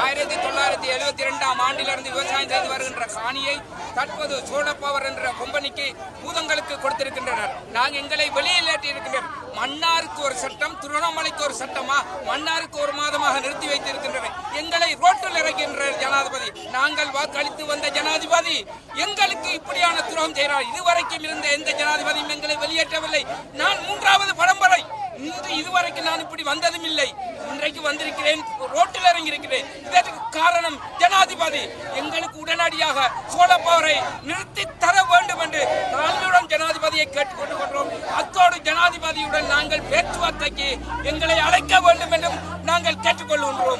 ஆயிரத்தி தொள்ளாயிரத்தி எழுபத்தி இரண்டாம் ஆண்டிலிருந்து விவசாயம் செய்து வருகின்ற காணியை தற்போது சோழப்பவர் என்ற கொம்பனிக்கு பூதங்களுக்கு கொடுத்திருக்கின்றனர். நாங்கள் எங்களை வெளியேற்றி இருக்கின்றோம் மன்னாருக்கு ஒரு சட்டம் திருவண்ணாமலைக்கு ஒரு சட்டமா? மன்னாருக்கு ஒரு மாதமாக நிறுத்த இருக்கின்ற ஜனாதிபதி. நாங்கள் வாக்களித்து வந்த ஜனாதிபதி. எங்களுக்கு இப்படியான துரோகம் செய்கிறார். இதுவரைக்கும் இருந்த எந்த ஜனாதிபதியும் எங்களை வெளியேற்றவில்லை. நான் மூன்றாவது பரம்பரை. இன்று இதுவரைக்கும் நான் இப்படி வந்ததும் இல்லை. இன்றைக்கு வந்திருக்கிறேன். ரோட்டில் இறங்கி இருக்கிறேன் இதற்கு காரணம் ஜனாதிபதி. எங்களுக்கு உடனடியாக சோழப்பவரை நிறுத்தி தர வேண்டும் என்று தாழ்மையுடன் ஜனாதிபதியை கேட்டுக்கொண்டு கொண்டோம். அத்தோடு ஜனாதிபதியுடன் நாங்கள் பேச்சுவார்த்தைக்கு எங்களை அழைக்க வேண்டும் என்றும் நாங்கள் கேட்டுக்கொள்கின்றோம்.